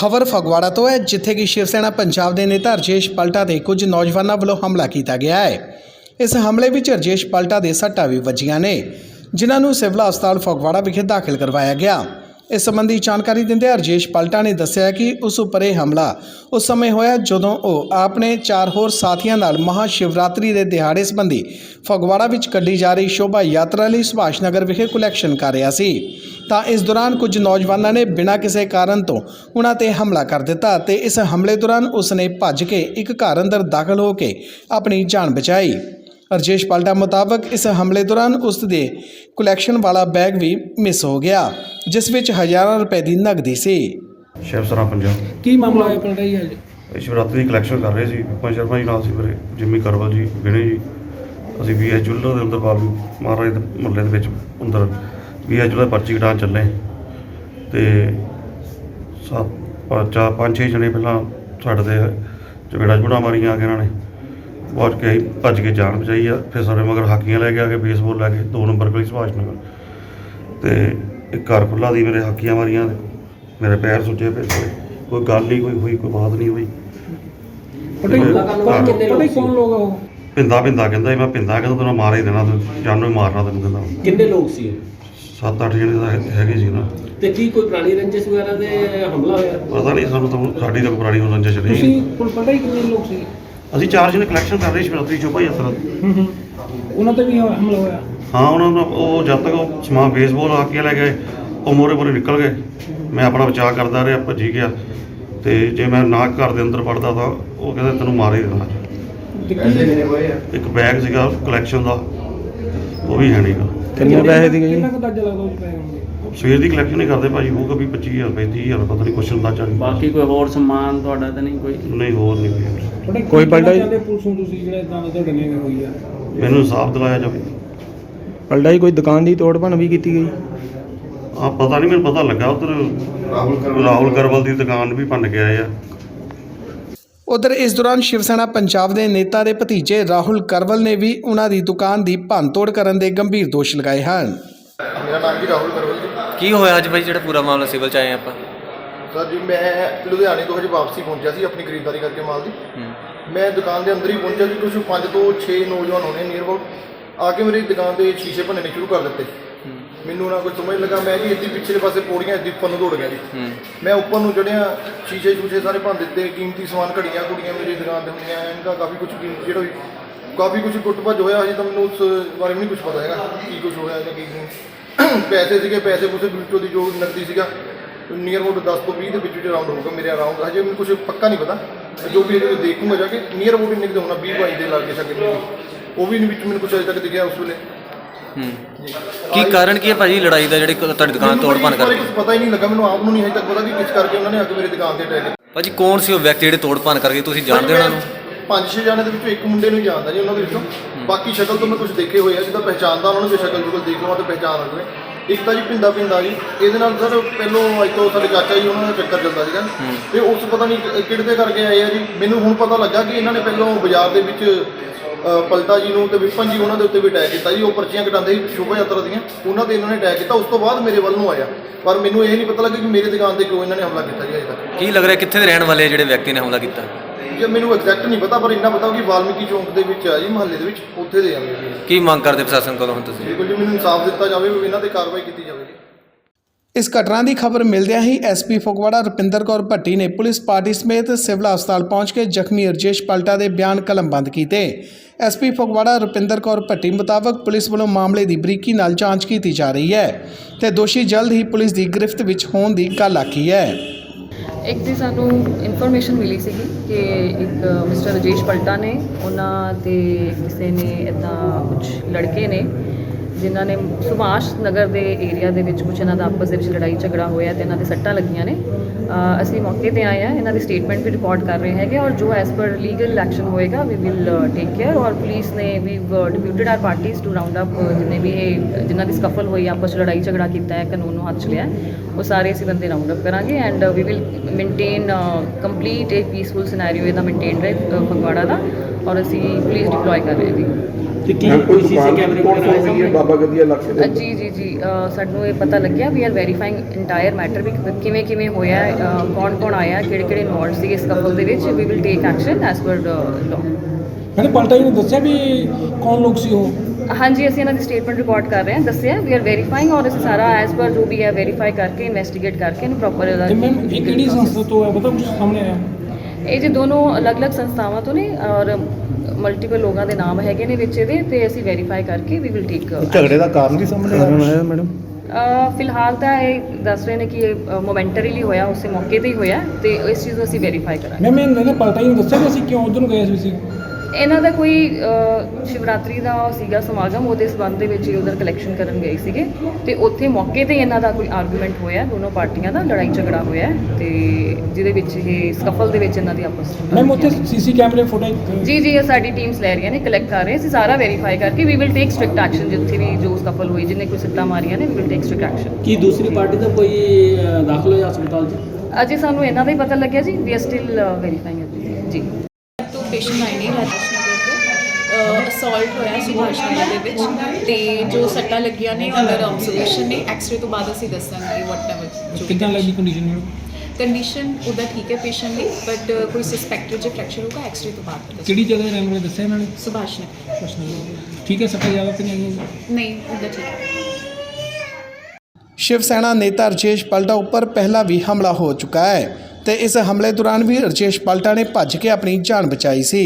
ਖਬਰ ਫਗਵਾੜਾ ਤੋਂ ਹੈ, ਜਿੱਥੇ ਕਿ ਸ਼ਿਵ ਸੈਨਾ ਪੰਜਾਬ ਦੇ ਨੇਤਾ ਰਜੇਸ਼ ਪਲਟਾ ਦੇ ਕੁਝ ਨੌਜਵਾਨਾਂ ਵੱਲੋਂ ਹਮਲਾ ਕੀਤਾ ਗਿਆ ਹੈ। ਇਸ ਹਮਲੇ ਵਿੱਚ ਰਜੇਸ਼ ਪਲਟਾ ਦੇ ਸੱਟਾਂ ਵੀ ਵੱਜੀਆਂ ਨੇ, ਜਿਨ੍ਹਾਂ ਨੂੰ ਸਿਵਲ ਹਸਪਤਾਲ ਫਗਵਾੜਾ ਵਿਖੇ ਦਾਖਲ ਕਰਵਾਇਆ ਗਿਆ। ਇਸ ਸੰਬੰਧੀ ਜਾਣਕਾਰੀ ਦਿੰਦਿਆਂ ਰਜੇਸ਼ ਪਲਟਾ ਨੇ ਦੱਸਿਆ ਕਿ ਉਸ ਉੱਪਰ ਇਹ ਹਮਲਾ ਉਸ ਸਮੇਂ ਹੋਇਆ ਜਦੋਂ ਉਹ ਆਪਣੇ ਚਾਰ ਹੋਰ ਸਾਥੀਆਂ ਨਾਲ ਮਹਾ ਸ਼ਿਵਰਾਤਰੀ ਦੇ ਦਿਹਾੜੇ ਸੰਬੰਧੀ ਫਗਵਾੜਾ ਵਿੱਚ ਕੱਢੀ ਜਾ ਰਹੀ ਸ਼ੋਭਾ ਯਾਤਰਾ ਲਈ ਸੁਭਾਸ਼ ਨਗਰ ਵਿਖੇ ਕਲੈਕਸ਼ਨ ਕਰ ਰਿਹਾ ਸੀ। ਤਾਂ ਇਸ ਦੌਰਾਨ ਕੁਝ ਨੌਜਵਾਨਾਂ ਨੇ ਬਿਨਾਂ ਕਿਸੇ ਕਾਰਨ ਤੋਂ ਉਹਨਾਂ ਤੇ ਹਮਲਾ ਕਰ ਦਿੱਤਾ ਤੇ ਇਸ ਹਮਲੇ ਦੌਰਾਨ ਉਸ ਨੇ ਭੱਜ ਕੇ ਇੱਕ ਘਰ ਅੰਦਰ ਦਾਖਲ ਹੋ ਕੇ ਆਪਣੀ ਜਾਨ ਬਚਾਈ। ਰਜੇਸ਼ ਪਲਟਾ ਮੁਤਾਬਕ ਇਸ ਹਮਲੇ ਦੌਰਾਨ ਉਸ ਦੇ ਕਲੈਕਸ਼ਨ ਵਾਲਾ ਬੈਗ ਵੀ ਮਿਸ ਹੋ ਗਿਆ ਜਿਸ ਵਿੱਚ ਹਜ਼ਾਰਾਂ ਰੁਪਏ ਦੀ ਨਕਦੀ ਸੀ। ਸ਼ਿਵ ਸਰਾ ਪੰਜਾਬ। ਕੀ ਮਾਮਲਾ ਹੋਇਆ ਪਿੰਡ ਜੀ ਅੱਜ? ਇਹ ਸ਼ਿਵਰਾਤਰੀ ਕਲੈਕਸ਼ਨ ਕਰ ਰਹੇ ਸੀ ਪੰਜ ਸ਼ਰਮਾ ਜੀ ਨਾਲ ਸੀ ਮੇਰੇ ਜਿੰਮੀ ਕਰਵਲ ਜੀ ਵਿਨੇ ਜੀ। ਅਸੀਂ ਵੀ ਐਚ ਜੁੱਲਰ ਦੇ ਅੰਦਰ ਬਾਲੂ ਮਹਾਰਾਜ ਦੇ ਮੁਹੱਲੇ ਦੇ ਵਿੱਚ ਅੰਦਰ। ਵੀ ਐਚ ਜੁੱਲਰ ਪਰਚੀ ਕਟਾਉਣ ਚੱਲੇ। ਤੇ ਸੱਤ ਪੰਜ ਚਾਰ ਪੰਜ ਛੇ ਜਣੇ ਪਹਿਲਾਂ ਸਾਡੇ ਦੇ ਚਪੇੜਾ ਚੁੜਾ ਮਾਰੀਆਂ ਆ ਕੇ ਇਹਨਾਂ ਨੇ। ਬਾਅਦ ਕੇ ਅਸੀਂ ਭੱਜ ਕੇ ਜਾਨ ਬਚਾਈ ਆ ਫਿਰ ਸਾਰੇ ਮਗਰ ਹਾਕੀਆਂ ਲੈ ਕੇ ਆ ਕੇ ਬੇਸਬਾਲ ਲੈ ਕੇ ਦੋ ਨੰਬਰ ਗਲੀ ਸੁਭਾਸ਼ ਨਗਰ ਤੇ ਇੱਕ ਘਰ ਖੁੱਲਾ ਦੀ ਮੇਰੇ ਹਾਕੀਆਂ ਮਾਰੀਆਂ ਮੇਰੇ ਪੈਰ ਸੁੱਜੇ ਪਏ ਸੀ। ਕੋਈ ਗੱਲ ਨਹੀਂ ਕੋਈ ਹੋਈ ਕੋਈ ਬਾਤ ਨਹੀਂ ਹੋਈ। ਕੌਣ ਕੌਣ ਲੋਕ ਆ ਉਹ ਪਿੰਦਾ ਪਿੰਦਾ ਕਹਿੰਦਾ ਸੀ, ਮੈਂ ਪਿੰਦਾ ਕਹਿੰਦਾ ਤੈਨੂੰ ਮਾਰ ਹੀ ਦੇਣਾ ਤੂੰ ਜਾਨੋਂ ਹੀ ਮਾਰਨਾ ਤੈਨੂੰ ਕਹਿੰਦਾ ਕਿੰਨੇ ਲੋਕ ਸੀ ਇਹ? ਸੱਤ ਅੱਠ ਜਣੇ ਤਾਂ ਹੈ- ਹੈਗੇ ਸੀ ਨਾ ਤੇ ਕੀ ਕੋਈ ਪੁਰਾਣੀ ਰੰਜਿਸ਼ ਵਗੈਰਾ ਦੇ ਹਮਲਾ ਹੋਇਆ ਪਤਾ ਨਹੀਂ ਸਾਨੂੰ ਤਾਂ ਸਾਡੀ ਤਾਂ ਪੁਰਾਣੀ ਉਹਨਾਂ ਚ ਤੁਸੀਂ ਕੋਲ ਪਤਾ ਹੀ ਕਿੰਨੇ ਲੋਕ ਸੀ ਅਸੀਂ ਚਾਰ ਜਣੇ ਕਲੈਕਸ਼ਨ ਕਰ ਰਹੇ ਸੀ ਸ਼ਿਵਰਾਤਰੀ ਚੋਪਾ ਯਾਤਰਾ ਦੀ। ਹੂੰ ਹੂੰ ਉਹਨਾਂ ਤੇ ਵੀ ਹਮਲਾ ਹੋਇਆ? ਹਾਂ ਉਹਨਾਂ ਨੂੰ ਉਹ ਜਦ ਤੱਕ ਉਹ ਸਮਾਨ ਬੇਸਬਾਲ ਆ ਕੇ ਲੈ ਗਏ ਉਹ ਮੋਰੇ ਮੋਰੇ ਨਿਕਲ ਗਏ। ਮੈਂ ਆਪਣਾ ਬਚਾਅ ਕਰਦਾ ਰਿਹਾ ਭੱਜੀ ਗਿਆ। ਤੇ ਜੇ ਮੈਂ ਨਾ ਘਰ ਦੇ ਅੰਦਰ ਵੜਦਾ ਤਾਂ ਉਹ ਕਹਿੰਦਾ ਤੈਨੂੰ ਮਾਰ ਹੀ ਦੇਣਾ। ਇੱਕ ਬੈਗ ਸੀਗਾ ਕਲੈਕਸ਼ਨ ਦਾ ਉਹ ਵੀ ਹੈ ਨਹੀਂਗਾ ਕਿੰਨੇ ਪੈਸੇ ਦੀ ਗਈ ਕਿੰਨਾ ਕੁ ਅੰਦਾਜ਼ਾ ਲੱਗਦਾ ਉਹ 'ਚ ਪੈਸੇ ਹੋਣਗੇ? ਸਵੇਰ ਦੀ ਕਲੈਕਸ਼ਨ ਹੀ ਕਰਦੇ ਭਾਜੀ ਹੋਊਗਾ ਵੀ 25000 ਰੁਪਏ 30000 ਪਤਾ ਨਹੀਂ ਕੁਛ ਅੰਦਾਜ਼ਾ ਨਹੀਂ ਬਾਕੀ ਕੋਈ ਹੋਰ ਸਮਾਨ ਤੁਹਾਡਾ ਤਾਂ ਨਹੀਂ ਕੋਈ? ਨਹੀਂ ਹੋਰ ਨਹੀਂ ਕੋਈ। ਤੁਹਾਡੇ ਕੋਈ ਪਲਟਾ ਜਾਂਦੇ ਪੁਲਿਸ ਨੂੰ ਤੁਸੀਂ ਜਿਹੜੇ ਇਦਾਂ ਦਾ ਤੁਹਾਡੇ ਨਾਲ ਹੋਈ ਆ? ਮੈਨੂੰ ਇਨਸਾਫ ਦਿਲਾਇਆ ਜਾਵੇ ਪਲਟਾ ਜੀ ਕੋਈ ਦੁਕਾਨ ਦੀ ਤੋੜ ਭੰਨ ਵੀ ਕੀਤੀ ਗਈ? ਆ ਪਤਾ ਨਹੀਂ ਮੈਨੂੰ ਪਤਾ ਲੱਗਾ ਉਧਰ ਰਾਹੁਲ ਕਰਵਲ ਦੀ ਦੁਕਾਨ। ਵੀ ਭੰਨ ਕੇ ਆਏ ਆ। ਉਧਰ ਇਸ ਦੌਰਾਨ ਸ਼ਿਵ ਸੈਨਾ ਪੰਜਾਬ ਦੇ ਨੇਤਾ ਦੇ ਭਤੀਜੇ ਰਾਹੁਲ ਕਰਵਲ ਨੇ ਵੀ ਉਹਨਾਂ ਦੀ ਦੁਕਾਨ ਦੀ ਭੰਨਤੋੜ ਕਰਨ ਦੇ ਗੰਭੀਰ ਦੋਸ਼ ਲਗਾਏ ਹਨ। ਮੇਰਾ ਨਾਮ ਜੀ ਰਾਹੁਲ ਕਰਵਲ ਜੀ। ਕੀ ਹੋਇਆ ਅੱਜ ਬਾਈ ਜਿਹੜਾ ਪੂਰਾ ਮਾਮਲਾ ਸਿਵਲ ਚ ਆਏ ਆਪਾਂ? ਸਰ ਜੀ ਮੈਂ ਲੁਧਿਆਣੇ ਤੋਂ ਹਜੇ ਵਾਪਸੀ ਪਹੁੰਚਿਆ ਸੀ ਆਪਣੀ ਖਰੀਦਦਾਰੀ ਕਰਕੇ ਮਾਲ ਦੀ। ਮੈਂ ਦੁਕਾਨ ਦੇ ਅੰਦਰ ਹੀ ਪਹੁੰਚਿਆ ਸੀ ਕੁਝ 5 ਤੋਂ 6 ਨੌਜਵਾਨ ਹੋਣੇ ਨੀਅਰ ਅਬਾਊਟ ਆ ਕੇ ਮੇਰੀ ਦੁਕਾਨ ਦੇ ਸ਼ੀਸ਼ੇ ਭੰਨਣੇ ਸ਼ੁਰੂ ਕਰ ਦਿੱਤੇ। ਮੈਨੂੰ ਨਾ ਕੁਝ ਸਮਝ ਲੱਗਾ ਮੈਂ ਜੀ ਇੱਦੀ ਪਿਛਲੇ ਪਾਸੇ ਪੌੜੀਆਂ ਇੱਦੀ ਉੱਪਰ ਨੂੰ ਦੌੜ ਗਿਆ ਜੀ। ਮੈਂ ਉੱਪਰ ਨੂੰ ਚੜਿਆ ਸ਼ੀਸ਼ੇ ਸ਼ੂਸ਼ੇ ਸਾਰੇ ਭੰਨ ਦਿੱਤੇ ਕੀਮਤੀ ਸਮਾਨ ਘੜੀਆਂ ਕੁੜੀਆਂ ਮੇਰੀ ਦੁਕਾਨ ਤੇ ਹੁੰਦੀਆਂ ਇਹਨਾਂ ਕਾਫੀ ਕੁਝ ਕੀਮਤੀ ਜਿਹੜਾ ਵੀ ਕਾਫੀ ਕੁਝ ਭੱਜ ਹੋਇਆ ਹਜੇ ਤਾਂ ਮੈਨੂੰ ਉਸ ਬਾਰੇ ਵੀ ਨਹੀਂ ਕੁਝ ਪਤਾ ਹੈਗਾ ਕੀ ਕੁਝ ਹੋਇਆ ਜਾਂ ਕੀ ਨਹੀਂ। ਪੈਸੇ ਸੀਗੇ ਪੈਸੇ ਪੂਸੇ ਵਿੱਚੋਂ ਦੀ ਜੋ ਨਕਦੀ ਸੀਗਾ ਨੀਅਰ ਅਬਾਊਟ 10 ਤੋਂ 20 ਦੇ ਵਿੱਚ ਵਿੱਚ ਅਰਾਊਂਡ ਹੋਊਗਾ ਮੇਰੇ ਅਰਾਊਂਡ ਹਜੇ ਮੈਨੂੰ ਕੁਝ ਪੱਕਾ ਨਹੀਂ ਪਤਾ। ਜੋ ਵੀ ਇਹਦੇ ਦੇਖੂੰਗਾ ਜਾ ਕੇ ਨੀਅਰ ਅਬਾਊਟ ਇੰਨੇ ਤਾਂ ਹੋਣਾ 20 22 ਦੇ ਲਾਗੇ ਮੈਨੂੰ ਉਹ ਵੀ ਨਹੀਂ ਵਿੱਚ ਮੈਨੂੰ ਕੁਝ ਅਜੇ ਤੱਕ ਦਿਖਿਆ ਉਸ ਵੇਲੇ। ਹੂੰ। ਕੀ ਕਾਰਨ ਕੀ ਹੈ ਭਾਜੀ ਲੜਾਈ ਦਾ ਜਿਹੜੀ ਤੁਹਾਡੀ ਦੁਕਾਨ ਤੋੜ ਭੰਨ ਕਰਕੇ? ਕੁਝ ਪਤਾ ਹੀ ਨਹੀਂ ਲੱਗਾ ਮੈਨੂੰ ਆਪ ਨੂੰ ਨਹੀਂ ਹਜੇ ਤੱਕ ਪਤਾ ਕਿ ਕਿਸ ਕਰਕੇ ਉਹਨਾਂ ਨੇ ਕੇ ਮੇਰੀ ਦੁਕਾਨ ਤੇ ਅਟੈਕ ਭਾਜੀ ਕੌਣ ਸੀ ਉਹ ਵਿਅਕਤੀ ਜਿਹੜੇ ਤੋੜ ਭੰਨ ਕਰਕੇ ਤੁਸੀਂ ਜਾਣਦੇ ਹੋ ਉਹਨਾਂ ਨੂੰ? ਪੰਜ ਛੇ ਜਾਣੇ ਦੇ ਵਿੱਚੋਂ ਇੱਕ ਮੁੰਡੇ ਨੂੰ ਜਾਣਦਾ ਜੀ ਉਹਨਾਂ ਦੇ ਵਿੱਚੋਂ। ਬਾਕੀ ਸ਼ਕਲ ਤੋਂ ਮੈਂ ਕੁਝ ਦੇਖੇ ਹੋਏ ਆ ਜਿੱਦਾਂ ਪਹਿਚਾਣਦਾ ਉਹਨਾਂ ਨੂੰ ਜੇ ਸ਼ਕਲ ਜੁਗਲ ਦੇਖ ਲਵਾਂ ਤਾਂ ਆ ਜਾਵੇ। ਇੱਕ ਤਾਂ ਜੀ ਪਿੰਦਾ ਪਿੰਦਾ ਜੀ ਇਹਦੇ ਨਾਲ ਸਰ ਪਹਿਲੋਂ ਅੱਜ ਤੋਂ ਸਾਡੇ ਚਾਚਾ ਜੀ ਉਹਨਾਂ ਦਾ ਚੱਕਰ ਚੱਲਦਾ ਸੀਗਾ। ਤੇ ਉਸ ਪਤਾ ਨਹੀਂ ਕਿਹੜੇ ਦੇ ਕਰਕੇ ਆਏ ਆ ਜੀ ਮੈਨੂੰ ਹੁਣ ਪਤਾ ਲੱਗਾ ਕਿ ਇਹਨਾਂ ਨੇ ਪਹਿਲੋਂ ਬਾਜ਼ਾਰ ਦੇ ਵਿੱਚ ਅ, ਪਲਟਾ ਜੀ ਨੂੰ ਤੇ ਵਿਪਨ ਜੀ ਉਹਨਾਂ ਦੇ ਉੱਤੇ ਵੀ ਅਟੈਕ ਕੀਤਾ ਜੀ ਉਹ ਪਰਚੀਆਂ ਕਟਾਉਂਦੇ ਸੀ ਸ਼ੋਭਾ ਯਾਤਰਾ ਦੀਆਂ ਉਹਨਾਂ ਤੇ ਇਹਨਾਂ ਨੇ ਅਟੈਕ ਕੀਤਾ ਉਸ ਤੋਂ ਬਾਅਦ ਮੇਰੇ ਵੱਲ ਨੂੰ ਆਇਆ। ਪਰ ਮੈਨੂੰ ਇਹ ਨਹੀਂ ਪਤਾ ਲੱਗਾ ਕਿ ਮੇਰੀ ਦੁਕਾਨ ਤੇ ਕਿਉਂ ਇਹਨਾਂ ਨੇ ਹਮਲਾ ਕੀਤਾ ਜੀ ਅਜੇ ਤੱਕ। ਕੀ ਲੱਗ ਰਿਹਾ ਕਿੱਥੇ ਦੇ ਰਹਿਣ ਵਾਲੇ ਆ ਜਿਹੜੇ ਵਿਅਕਤੀ ਨੇ ਹਮਲਾ ਕੀਤਾ? ਜੇ ਮੈਨੂੰ ਐਗਜ਼ੈਕਟ ਨਹੀਂ ਪਤਾ ਪਰ ਇੰਨਾ ਪਤਾ ਕਿ ਵਾਲਮੀਕੀ ਚੌਂਕ ਦੇ ਵਿੱਚ ਆ ਜੀ ਮਹੱਲੇ ਦੇ ਵਿੱਚ ਉੱਥੇ ਦੇ ਆ ਮੇਰੇ ਜੀ ਕੀ ਮੰਗ ਕਰਦੇ ਪ੍ਰਸ਼ਾਸਨ ਕੋਲੋਂ ਹੁਣ ਤੁਸੀਂ? ਬਿਲਕੁਲ ਜੀ ਮੈਨੂੰ ਇਨਸਾਫ ਦਿੱਤਾ ਜਾਵੇ ਵੀ ਇਹਨਾਂ ਤੇ ਕਾਰਵਾਈ ਕੀਤੀ ਜਾਵੇ ਜੀ ਇਸ ਘਟਨਾ ਦੀ ਖਬਰ ਮਿਲਦਿਆਂ ਹੀ ਐਸਪੀ ਫਗਵਾੜਾ ਰੁਪਿੰਦਰ ਕੌਰ ਭੱਟੀ ਨੇ ਪੁਲਿਸ ਪਾਰਟੀ ਸਮੇਤ ਸਿਵਲ ਹਸਪਤਾਲ ਪਹੁੰਚ ਕੇ ਜ਼ਖਮੀ ਰਜੇਸ਼ ਪਲਟਾ ਦੇ ਬਿਆਨ ਕਲਮਬੰਦ ਕੀਤੇ। ਐਸਪੀ ਫਗਵਾੜਾ ਰੁਪਿੰਦਰ ਕੌਰ ਭੱਟੀ ਮੁਤਾਬਕ ਪੁਲਿਸ ਵੱਲੋਂ ਮਾਮਲੇ ਦੀ ਬਰੀਕੀ ਨਾਲ ਜਾਂਚ ਕੀਤੀ ਜਾ ਰਹੀ ਹੈ ਤੇ ਦੋਸ਼ੀ ਜਲਦ ਹੀ ਪੁਲਿਸ ਦੀ ਗ੍ਰਿਫਤ ਵਿੱਚ ਹੋਣ ਦੀ ਗੱਲ ਆਖੀ ਹੈ। ਇੱਕ ਦੀ ਸਾਨੂੰ ਇਨਫੋਰਮੇਸ਼ਨ ਮਿਲੀ ਸੀਗੀ ਕਿ ਇੱਕ ਮਿਸਟਰ ਰਜੇਸ਼ ਪਲਟਾ ਨੇ, ਉਹਨਾਂ ਤੇ ਕਿਸੇ ਨੇ ਇਦਾਂ ਕੁਝ ਲੜਕੇ ਨੇ ਜਿਨ੍ਹਾਂ ਨੇ ਸੁਭਾਸ਼ ਨਗਰ ਦੇ ਏਰੀਆ ਦੇ ਵਿੱਚ ਕੁਝ ਇਹਨਾਂ ਦਾ ਆਪਸ ਦੇ ਵਿੱਚ ਲੜਾਈ ਝਗੜਾ ਹੋਇਆ ਤੇ ਇਹਨਾਂ ਦੇ ਸੱਟਾਂ ਲੱਗੀਆਂ ਨੇ। ਅ, ਅਸੀਂ ਮੌਕੇ ਤੇ ਆਏ ਆ ਇਹਨਾਂ ਦੀ ਸਟੇਟਮੈਂਟ ਵੀ ਰਿਕਾਰਡ ਕਰ ਰਹੇ ਹੈਗੇ ਔਰ ਜੋ ਐਸ ਪਰ ਲੀਗਲ ਐਕਸ਼ਨ ਹੋਏਗਾ ਵੀ ਵਿਲ ਟੇਕ ਕੇਅਰ ਔਰ ਪੁਲਿਸ ਨੇ we deputed our parties to round up ਜਿੰਨੇ ਵੀ ਇਹ ਜਿਨ੍ਹਾਂ ਦੀ ਸਕਫਲ ਹੋਈ ਆਪਸ 'ਚ ਲੜਾਈ ਝਗੜਾ ਕੀਤਾ ਹੈ ਕਾਨੂੰਨ ਨੂੰ ਹੱਥ 'ਚ ਲਿਆ ਹੈ, ਉਹ ਸਾਰੇ ਅਸੀਂ ਬੰਦੇ ਰਾਉਂਡ ਅਪ ਕਰਾਂਗੇ and we will maintain complete ਇੱਕ ਪੀਸਫੁਲ ਸਿਨੈਰੀਓ ਇਹਦਾ ਮੇਨਟੇਨ ਰਹੇ ਫਗਵਾੜਾ ਦਾ ਔਰ ਅਸੀਂ ਪੁਲਿਸ ਡਿਪਲੋਏ ਕਰ ਰਹੇ ਜੀ ਤੇ ਕੀ ਕੋਈ ਸੀਸੀ ਕੈਮਰੇ ਵਗੈਰਾ ਆਏ ਸਾਹਮਣੇ ਬਾਬਾ ਗਦੀਆ ਇਲਾਕੇ ਅ, ਜੀ ਜੀ ਜੀ ਸਾਨੂੰ ਇਹ ਪਤਾ ਲੱਗਿਆ we are verifying entire matter ਵੀ ਕਿਵੇਂ ਕਿਵੇਂ ਹੋਇਆ ਕੌਣ ਕੌਣ ਆਇਆ ਕਿਹੜੇ ਕਿਹੜੇ ਇਨਵੋਲਡ ਸੀ ਇਸ ਕਪਲ ਦੇ ਵਿੱਚ we will take action as per law ਕਹਿੰਦੇ ਪਲਟਾ ਜੀ ਨੇ ਦੱਸਿਆ ਵੀ ਕੌਣ ਲੋਕ ਸੀ ਉਹ? ਹਾਂਜੀ ਅਸੀਂ ਇਹਨਾਂ ਦੀ ਸਟੇਟਮੈਂਟ ਰਿਕਾਰਡ ਕਰ ਰਹੇ ਹਾਂ ਦੱਸਿਆ ਵੀ ਆਰ ਵੈਰੀਫਾਈਂਗ ਔਰ ਅਸੀਂ ਸਾਰਾ ਐਸ ਪਰ ਜੋ ਵੀ ਹੈ ਵੈਰੀਫਾਈ ਕਰਕੇ ਇਨਵੈਸਟੀਗੇਟ ਕਰਕੇ ਇਹਨੂੰ ਪ੍ਰੋਪਰ ਤੇ ਮੈਮ ਇਹ ਕਿਹੜੀ ਸੰਸਥਾ ਤੋਂ ਹੈ? ਪਤਾ ਕੁਝ ਸਾਹਮਣੇ ਆਇਆ। ਇਹ ਜੀ ਦੋਨੋਂ ਅਲੱਗ-ਅਲੱਗ ਸੰਸਥਾਵਾਂ ਤੋਂ ਨੇ ਔਰ ਮਲਟੀਪਲ ਲੋਕਾਂ ਦੇ ਨਾਮ ਹੈਗੇ ਨੇ ਵਿੱਚ ਇਹਦੇ ਤੇ ਅਸੀਂ ਵੈਰੀਫਾਈ ਕਰਕੇ ਵੀ ਵਿਲ ਟੇਕ ਝਗੜੇ ਦਾ ਕਾਰਨ ਵੀ ਸਾਹਮਣੇ ਆਇਆ? ਮੈਡਮ ਫਿਲਹਾਲ ਤਾਂ ਇਹ ਦੱਸ ਰਹੇ ਨੇ ਕਿ ਇਹ ਮੋਮੈਂਟਰੀਲੀ ਹੋਇਆ ਉਸੇ ਮੌਕੇ ਤੇ ਹੀ ਹੋਇਆ ਤੇ ਇਸ ਚੀਜ਼ ਨੂੰ ਅਸੀਂ ਵੈਰੀਫਾਈ ਕਰਾਂਗੇ। ਮੈਮ ਇਹਨਾਂ ਨੇ ਪਲਟਾ ਜੀ ਨੇ ਦੱਸਿਆ ਵੀ ਅਸੀਂ ਕਿਉਂ ਉਧਰ ਨੂੰ ਗਏ ਸੀ ਸੀ ਇਹਨਾਂ ਦਾ ਕੋਈ ਸ਼ਿਵਰਾਤਰੀ ਦਾ ਸੀਗਾ ਸਮਾਗਮ ਉਹਦੇ ਸਬੰਧ ਦੇ ਵਿੱਚ ਹੀ ਉਧਰ ਕਲੈਕਸ਼ਨ ਕਰਨ ਗਏ ਸੀਗੇ। ਤੇ ਉੱਥੇ ਮੌਕੇ ਤੇ ਇਹਨਾਂ ਦਾ ਕੋਈ ਆਰਗੂਮੈਂਟ ਹੋਇਆ ਦੋਨੋਂ ਪਾਰਟੀਆਂ ਦਾ ਲੜਾਈ ਝਗੜਾ ਹੋਇਆ ਤੇ ਜਿਹਦੇ ਵਿੱਚ ਇਹ ਸਕਫਲ ਦੇ ਵਿੱਚ ਇਹਨਾਂ ਦੀ ਆਪਸ ਵਿੱਚ ਮੈਮ ਉੱਥੇ ਸੀਸੀ ਕੈਮਰੇ ਫੁਟੇਜ ਜੀ ਜੀ ਇਹ ਸਾਡੀ ਟੀਮਸ ਲੈ ਰਹੀਆਂ ਨੇ ਕਲੈਕਟ ਕਰ ਰਹੇ ਅਸੀਂ ਸਾਰਾ ਵੈਰੀਫਾਈ ਕਰਕੇ we will take strict action ਜਿੱਥੇ ਵੀ ਜੋ ਸਕਫਲ ਹੋਈ ਜਿਹਨੇ ਕੋਈ ਸਿੱਟਾ ਮਾਰੀਆਂ ਨੇ we will take strict action ਕੀ ਦੂਸਰੀ ਪਾਰਟੀ ਦਾ ਕੋਈ ਦਾਖਲ ਹੋਇਆ ਹਸਪਤਾਲ 'ਚ? ਅਜੇ ਸਾਨੂੰ ਇਹਨਾਂ ਦਾ ਹੀ ਪਤਾ ਲੱਗਿਆ ਜੀ ਵੀ ਆਰ ਸਟਿਲ ਵੈਰੀਫਾਈਂਗ ਜੀ। ਪੇਸ਼ੈਂਟ ਆਏ ਨੇ ਰਾਜੇਸ਼ ਨਗਰ ਤੋਂ ਅਸੌਲਟ ਹੋਇਆ ਸੁਭਾਸ਼ ਨਗਰ ਦੇ ਵਿੱਚ ਤੇ ਜੋ ਸੱਟਾਂ ਲੱਗੀਆਂ ਨੇ ਅੰਡਰ ਆਬਜ਼ਰਵੇਸ਼ਨ ਨੇ ਐਕਸ-ਰੇ ਤੋਂ ਬਾਅਦ ਅਸੀਂ ਦੱਸਾਂਗੇ ਵਾਟ ਐਵਰ ਕਿੱਦਾਂ ਲੱਗੀ ਕੰਡੀਸ਼ਨ ਨੂੰ ਕੰਡੀਸ਼ਨ ਉਹਦਾ ਠੀਕ ਹੈ ਪੇਸ਼ੈਂਟ ਦੀ ਬਟ ਕੋਈ ਸਸਪੈਕਟਡ ਜੇ ਫ੍ਰੈਕਚਰ ਹੋਗਾ ਐਕਸ-ਰੇ ਤੋਂ ਬਾਅਦ ਦੱਸਾਂਗੇ। ਕਿਹੜੀ ਜਗ੍ਹਾ ਰਹਿਣ ਵਾਲੇ ਦੱਸਿਆ ਇਹਨਾਂ ਨੇ ਸੁਭਾਸ਼ ਨਗਰ ਠੀਕ ਹੈ ਸੱਟਾਂ ਜ਼ਿਆਦਾ ਤੇ ਨਹੀਂ ਆਈਆਂ ਨਹੀਂ ਉਹਦਾ ਠੀਕ ਹੈ ਸ਼ਿਵ ਸੈਨਾ ਨੇਤਾ ਰਜੇਸ਼ ਪਲਟਾ ਉੱਪਰ ਪਹਿਲਾਂ ਵੀ ਹਮਲਾ ਹੋ ਚੁੱਕਾ ਹੈ ਤੇ ਇਸ ਹਮਲੇ ਦੌਰਾਨ ਵੀ ਰਜੇਸ਼ ਪਲਟਾ ਨੇ ਭੱਜ ਕੇ ਆਪਣੀ ਜਾਨ ਬਚਾਈ ਸੀ।